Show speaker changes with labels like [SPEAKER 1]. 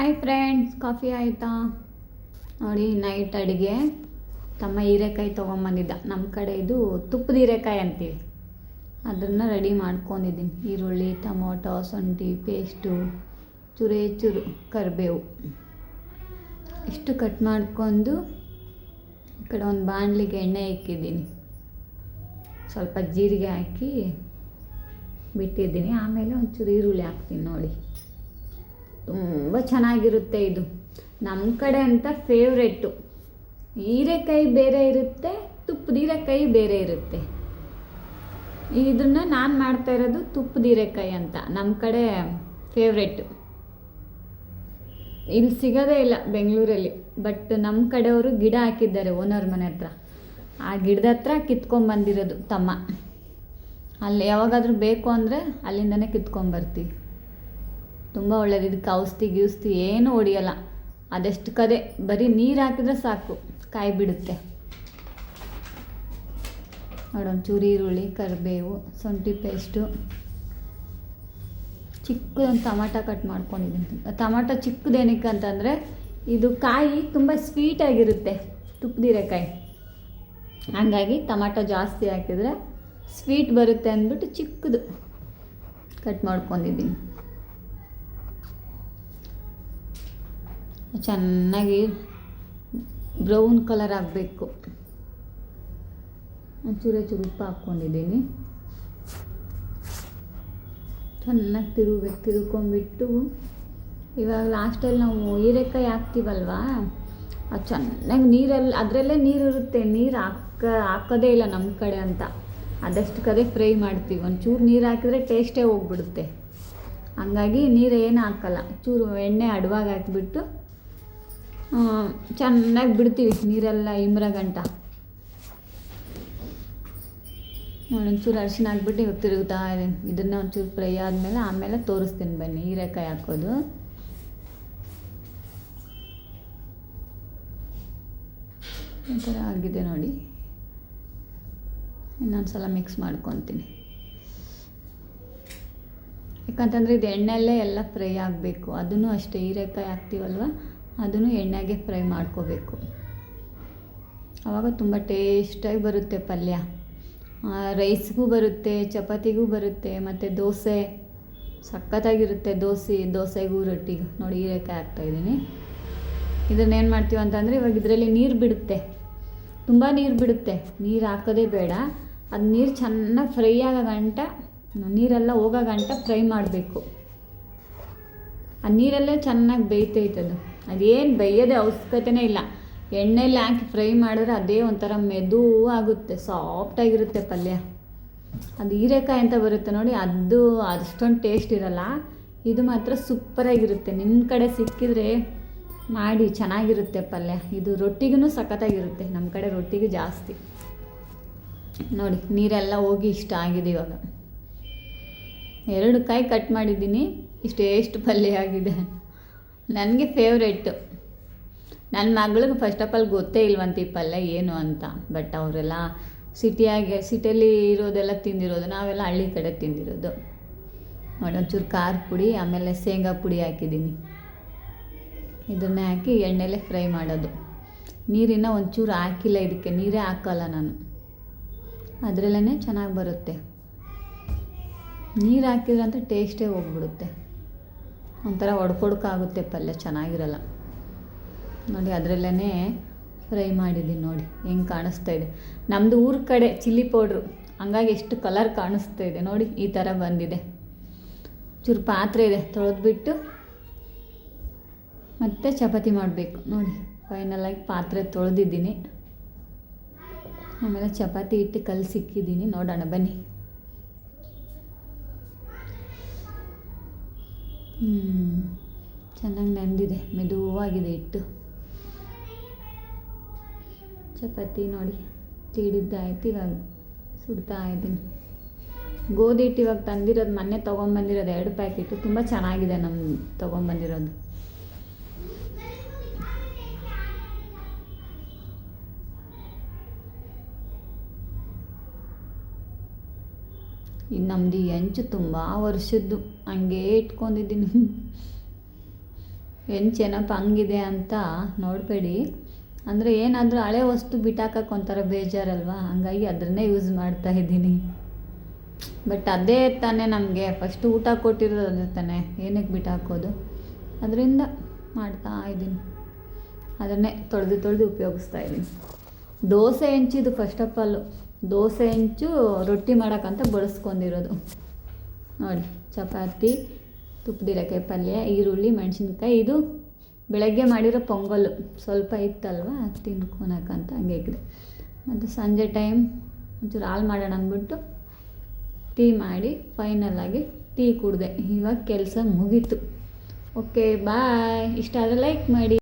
[SPEAKER 1] Hi friends coffee ಆಯಿತಾ? ನೋಡಿ night ಅಡುಗೆ. ತಮ್ಮ ಹೀರೆಕಾಯಿ ತೊಗೊಂಬಂದಿದ್ದ. ನಮ್ಮ ಕಡೆ ಇದು ತುಪ್ಪದ ಹೀರೆಕಾಯಿ ಅಂತೀವಿ. ಅದನ್ನು ರೆಡಿ ಮಾಡ್ಕೊಂಡಿದ್ದೀನಿ. ಈರುಳ್ಳಿ, ಟೊಮೊಟೊ, ಶುಂಠಿ ಪೇಸ್ಟು ಚೂರೇ, ಚೂರು, ಕರಿಬೇವು. ಇಷ್ಟು ಕಟ್ ಮಾಡ್ಕೊಂಡು ಈ ಕಡೆ ಒಂದು ಬಾಣಲಿಗೆ ಎಣ್ಣೆ ಇಕ್ಕಿದ್ದೀನಿ. ಸ್ವಲ್ಪ ಜೀರಿಗೆ ಹಾಕಿ ಬಿಟ್ಟಿದ್ದೀನಿ. ಆಮೇಲೆ ಒಂಚೂರು ಈರುಳ್ಳಿ ಹಾಕ್ತೀನಿ ನೋಡಿ. ತುಂಬ ಚೆನ್ನಾಗಿರುತ್ತೆ ಇದು. ನಮ್ಮ ಕಡೆ ಅಂತ ಫೇವ್ರೆಟ್ಟು ಹೀರೆಕಾಯಿ ಬೇರೆ ಇರುತ್ತೆ, ತುಪ್ಪದ ಹೀರೆಕಾಯಿ ಬೇರೆ ಇರುತ್ತೆ. ಇದನ್ನು ನಾನು ಮಾಡ್ತಾ ಇರೋದು ತುಪ್ಪದ ಹೀರೆಕಾಯಿ ಅಂತ ನಮ್ಮ ಕಡೆ ಫೇವ್ರೆಟ್ಟು ಇಲ್ಲಿ ಸಿಗೋದೇ ಇಲ್ಲ ಬೆಂಗಳೂರಲ್ಲಿ ಬಟ್ ನಮ್ಮ ಕಡೆಯವರು ಗಿಡ ಹಾಕಿದ್ದಾರೆ ಓನರ್ ಮನೆ ಹತ್ರ. ಆ ಗಿಡದ ಹತ್ರ ಕಿತ್ಕೊಂಡ್ಬಂದಿರೋದು ತಮ್ಮ. ಅಲ್ಲಿ ಯಾವಾಗಾದರೂ ಬೇಕು ಅಂದರೆ ಅಲ್ಲಿಂದನೇ ಕಿತ್ಕೊಂಬರ್ತೀವಿ ತುಂಬ ಒಳ್ಳೇದು. ಇದಕ್ಕೆ ಔಷಧಿ ಗಿೌಷಧಿ ಏನೂ ಹೊಡಿಯಲ್ಲ ಅದೆಷ್ಟು ಕದೆ. ಬರೀ ನೀರು ಹಾಕಿದ್ರೆ ಸಾಕು. ಕಾಯಿ ಬಿಡುತ್ತೆ. ನೋಡೋಣ ಚೂರಿ ಈರುಳ್ಳಿ, ಕರಿಬೇವು, ಶುಂಠಿ ಪೇಸ್ಟು. ಚಿಕ್ಕದೊಂದು ಟಮಾಟ ಕಟ್ ಮಾಡ್ಕೊಂಡಿದ್ದೀನಿ. ಟಮಾಟ ಚಿಕ್ಕದೇನಕ್ಕೆ ಅಂತಂದರೆ, ಇದು ಕಾಯಿ ತುಂಬ ಸ್ವೀಟಾಗಿರುತ್ತೆ ತುಪ್ಪದಿರೆಕಾಯಿ. ಹಂಗಾಗಿ ಟಮಾಟೊ ಜಾಸ್ತಿ ಹಾಕಿದರೆ ಸ್ವೀಟ್ ಬರುತ್ತೆ ಅಂದ್ಬಿಟ್ಟು ಚಿಕ್ಕದು ಕಟ್ ಮಾಡ್ಕೊಂಡಿದ್ದೀನಿ. ಚೆನ್ನಾಗಿ ಬ್ರೌನ್ ಕಲರ್ ಆಗಬೇಕು. ಚೂರ ಚೂರು ಉಪ್ಪು ಹಾಕ್ಕೊಂಡಿದ್ದೀನಿ. ಚೆನ್ನಾಗಿ ತಿರುಗಬೇಕು ತಿರುಗ್ಕೊಂಬಿಟ್ಟು ಇವಾಗ ಲಾಸ್ಟಲ್ಲಿ ನಾವು ಹೀರೆಕಾಯಿ ಹಾಕ್ತೀವಲ್ವಾ? ಅದು ಚೆನ್ನಾಗಿ ನೀರಲ್ಲಿ, ಅದರಲ್ಲೇ ನೀರು ಇರುತ್ತೆ ನೀರು ಹಾಕ, ಹಾಕೋದೇ ಇಲ್ಲ ನಮ್ಮ ಕಡೆ ಅಂತ. ಅದಷ್ಟು ಕದೇ ಫ್ರೈ ಮಾಡ್ತೀವಿ. ಒಂಚೂರು ನೀರು ಹಾಕಿದ್ರೆ ಟೇಸ್ಟೇ ಹೋಗ್ಬಿಡುತ್ತೆ. ಹಂಗಾಗಿ ನೀರು ಏನು ಹಾಕಲ್ಲ. ಚೂರು ಎಣ್ಣೆ ಅಡವಾಗಿ ಹಾಕಿಬಿಟ್ಟು ಚೆನ್ನಾಗಿ ಬಿಡ್ತೀವಿ ನೀರೆಲ್ಲ ಇಮ್ರ ಗಂಟ ನೋಡಿ ಒಂಚೂರು ಅರಿಶಿನ ಹಾಕ್ಬಿಟ್ಟು ಇವಾಗ ತಿರುಗ್ತಾ ಇದ್ದೀನಿ. ಇದನ್ನು ಒಂಚೂರು ಫ್ರೈ ಆದಮೇಲೆ ಆಮೇಲೆ ತೋರಿಸ್ತೀನಿ ಬನ್ನಿ, ಹೀರೆಕಾಯಿ ಹಾಕೋದು. ಈ ಆಗಿದೆ ನೋಡಿ. ಇನ್ನೊಂದು ಸಲ ಮಿಕ್ಸ್ ಮಾಡ್ಕೊತೀನಿ. ಯಾಕಂತಂದರೆ ಇದು ಎಣ್ಣೆಲ್ಲೇ ಎಲ್ಲ ಫ್ರೈ ಆಗಬೇಕು. ಅದನ್ನು ಅಷ್ಟೇ ಹೀರೆಕಾಯಿ ಹಾಕ್ತೀವಲ್ವ? ಅದನ್ನು ಎಣ್ಣೆಗೆ ಫ್ರೈ ಮಾಡ್ಕೋಬೇಕು. ಆವಾಗ ತುಂಬ ಟೇಸ್ಟಾಗಿ ಬರುತ್ತೆ ಪಲ್ಯ. ರೈಸ್ಗೂ ಬರುತ್ತೆ, ಚಪಾತಿಗೂ ಬರುತ್ತೆ, ಮತ್ತು ದೋಸೆ. ಸಖತ್ತಾಗಿರುತ್ತೆ ದೋಸೆ, ದೋಸೆಗೂ ರೊಟ್ಟಿಗೂ ನೋಡಿ, ಹೀರೆಕಾಯಿ ಹಾಕ್ತಾಯಿದ್ದೀನಿ ಇದನ್ನ ಏನು ಮಾಡ್ತೀವಿ ಅಂತಂದರೆ ಇವಾಗ ಇದರಲ್ಲಿ ನೀರು ಬಿಡುತ್ತೆ. ತುಂಬ ನೀರು ಬಿಡುತ್ತೆ. ನೀರು ಹಾಕೋದೇ ಬೇಡ. ಅದು ನೀರು ಚೆನ್ನಾಗಿ ಫ್ರೈ ಆಗೋ ಗಂಟ, ನೀರೆಲ್ಲ ಹೋಗೋ ಗಂಟ ಫ್ರೈ ಮಾಡಬೇಕು. ಆ ನೀರಲ್ಲೇ ಚೆನ್ನಾಗಿ ಬೇಯ್ತೈತದು ಅದೇನು ಬೈಯೋದೇ ಅವಶ್ಯಕತೆನೇ ಇಲ್ಲ. ಎಣ್ಣೆಲಿ ಹಾಕಿ ಫ್ರೈ ಮಾಡಿದ್ರೆ ಅದೇ ಒಂಥರ ಮೆದು ಆಗುತ್ತೆ ಸಾಫ್ಟಾಗಿರುತ್ತೆ ಪಲ್ಯ. ಅದು ಹೀರೆಕಾಯಿ ಅಂತ ಬರುತ್ತೆ ನೋಡಿ, ಅದು ಅಷ್ಟೊಂದು ಟೇಸ್ಟ್ ಇರಲ್ಲ. ಇದು ಮಾತ್ರ ಸೂಪರಾಗಿರುತ್ತೆ ನಿಮ್ಮ ಕಡೆ ಸಿಕ್ಕಿದ್ರೆ ಮಾಡಿ, ಚೆನ್ನಾಗಿರುತ್ತೆ ಪಲ್ಯ. ಇದು ರೊಟ್ಟಿಗೂ ಸಖತ್ತಾಗಿರುತ್ತೆ ನಮ್ಮ ಕಡೆ ರೊಟ್ಟಿಗೆ ಜಾಸ್ತಿ. ನೋಡಿ, ನೀರೆಲ್ಲ ಹೋಗಿ ಇಷ್ಟ ಆಗಿದೆ ಇವಾಗ. ಎರಡು ಕಾಯಿ ಕಟ್ ಮಾಡಿದ್ದೀನಿ ಇಷ್ಟೇಷ್ಟು ಪಲ್ಯ ಆಗಿದೆ. ನನಗೆ ಫೇವ್ರೇಟು ನನ್ನ ಮಗಳಿಗೆ ಫಸ್ಟ್ ಆಫ್ ಆಲ್ ಗೊತ್ತೇ ಇಲ್ವಂತ ಪಲ್ಯ ಏನು ಅಂತ. ಬಟ್ ಅವರೆಲ್ಲ ಸಿಟಿಯಾಗೆ, ಸಿಟಿಯಲ್ಲಿ ಇರೋದೆಲ್ಲ ತಿಂದಿರೋದು, ನಾವೆಲ್ಲ ಹಳ್ಳಿ ಕಡೆ ತಿಂದಿರೋದು. ಒಂಚೂರು ಖಾರ ಪುಡಿ, ಆಮೇಲೆ ಶೇಂಗಾ ಪುಡಿ ಹಾಕಿದ್ದೀನಿ. ಇದನ್ನೇ ಹಾಕಿ ಎಣ್ಣೆಲೆ ಫ್ರೈ ಮಾಡೋದು. ನೀರಿನ ಒಂಚೂರು ಹಾಕಿಲ್ಲ ಇದಕ್ಕೆ, ನೀರೇ ಹಾಕಲ್ಲ ನಾನು. ಅದರಲ್ಲೇ ಚೆನ್ನಾಗಿ ಬರುತ್ತೆ. ನೀರು ಹಾಕಿದ್ರಂತ ಟೇಸ್ಟೇ ಹೋಗ್ಬಿಡುತ್ತೆ. ಒಂಥರ ಒಡ್ಕೊಡ್ಕಾಗುತ್ತೆ ಪಲ್ಯ, ಚೆನ್ನಾಗಿರಲ್ಲ. ನೋಡಿ ಅದರಲ್ಲೇ ಫ್ರೈ ಮಾಡಿದ್ದೀನಿ ನೋಡಿ, ಹೆಂಗೆ ಕಾಣಿಸ್ತಾ ಇದೆ. ನಮ್ಮದು ಊರ ಕಡೆ ಚಿಲ್ಲಿ ಪೌಡ್ರು, ಹಂಗಾಗಿ ಎಷ್ಟು ಕಲರ್ ಕಾಣಿಸ್ತಾ ಇದೆ ನೋಡಿ, ಈ ಥರ ಬಂದಿದೆ. ಚೂರು ಪಾತ್ರೆ ಇದೆ, ತೊಳೆದ್ಬಿಟ್ಟು ಮತ್ತು ಚಪಾತಿ ಮಾಡಬೇಕು. ನೋಡಿ ಫೈನಲಾಗಿ ಪಾತ್ರೆ ತೊಳೆದಿದ್ದೀನಿ. ಆಮೇಲೆ ಚಪಾತಿ ಇಟ್ಟು ಕಲಸಿಕ್ಕಿದ್ದೀನಿ ನೋಡೋಣ ಬನ್ನಿ. ಚೆನ್ನಾಗಿ ನೆಂದಿದೆ, ಮೆದುವಾಗಿದೆ ಹಿಟ್ಟು. ಚಪಾತಿ ನೋಡಿ ತೀಡಿದ್ದಾಯ್ತು ಇವಾಗ ಸುಡ್ತಾ ಇದ್ದೀನಿ. ಗೋಧಿ ಹಿಟ್ಟು ಇವಾಗ ತಂದಿರೋದು ಮೊನ್ನೆ ತೊಗೊಂಬಂದಿರೋದು, ಎರಡು ಪ್ಯಾಕೆಟು. ತುಂಬ ಚೆನ್ನಾಗಿದೆ ನಮ್ಮ ತೊಗೊಂಬಂದಿರೋದು. ಇನ್ನು ನಮ್ಮದು ಹೆಂಚು ತುಂಬ ವರ್ಷದ್ದು. ಹಂಗೆ ಇಟ್ಕೊಂಡಿದ್ದೀನಿ. ಹೆಂಚೇನಪ್ಪ ಹಂಗಿದೆ ಅಂತ ನೋಡಬೇಡಿ. ಅಂದರೆ ಏನಾದರೂ ಹಳೆ ವಸ್ತು ಬಿಟ್ಟಾಕಕ್ಕೆ ಒಂಥರ ಬೇಜಾರಲ್ವಾ? ಹಂಗಾಗಿ ಅದನ್ನೇ ಯೂಸ್ ಮಾಡ್ತಾ ಇದ್ದೀನಿ. ಬಟ್ ಅದೇ ತಾನೇ ನಮಗೆ. ಫಸ್ಟ್ ಊಟ ಕೊಟ್ಟಿರೋದು ಅದೇ ತಾನೇ. ಏನಕ್ಕೆ ಬಿಟ್ಟಾಕೋದು? ಅದರಿಂದ ಮಾಡ್ತಾ ಇದ್ದೀನಿ. ಅದನ್ನೇ ತೊಳೆದು ತೊಳೆದು ಉಪಯೋಗಿಸ್ತಾ ಇದ್ದೀನಿ. ದೋಸೆ ಹೆಂಚಿದು ಫಸ್ಟ್ ಆಫ್ ಆಲು ದೋಸೆ ಹೆಂಚು ರೊಟ್ಟಿ ಮಾಡೋಕ್ಕಂತ ಬಳಸ್ಕೊಂಡಿರೋದು. ನೋಡಿ, ಚಪಾತಿ ತುಪ್ಪದಿರಕ್ಕೆ ಪಲ್ಯ, ಈರುಳ್ಳಿ, ಮೆಣಸಿನ್ಕಾಯಿ, ಇದು ಬೆಳಗ್ಗೆ ಮಾಡಿರೋ ಪೊಂಗಲ್ಲು ಸ್ವಲ್ಪ ಇತ್ತಲ್ವ, ತಿನ್ಕೊಳಕ್ಕಂತ ಹಂಗೆ ಇಕ್ಕಿದೆ. ಮತ್ತು ಸಂಜೆ ಟೈಮ್ ಒಂಚೂರು ಹಾಲು ಮಾಡೋಣ ಅಂದ್ಬಿಟ್ಟು ಟೀ ಮಾಡಿ ಫೈನಲಾಗಿ ಟೀ ಕುಡಿದೆ. ಇವಾಗ ಕೆಲಸ ಮುಗೀತು. ಓಕೆ ಬಾಯ್ ಇಷ್ಟ ಆದರೆ ಲೈಕ್ ಮಾಡಿ.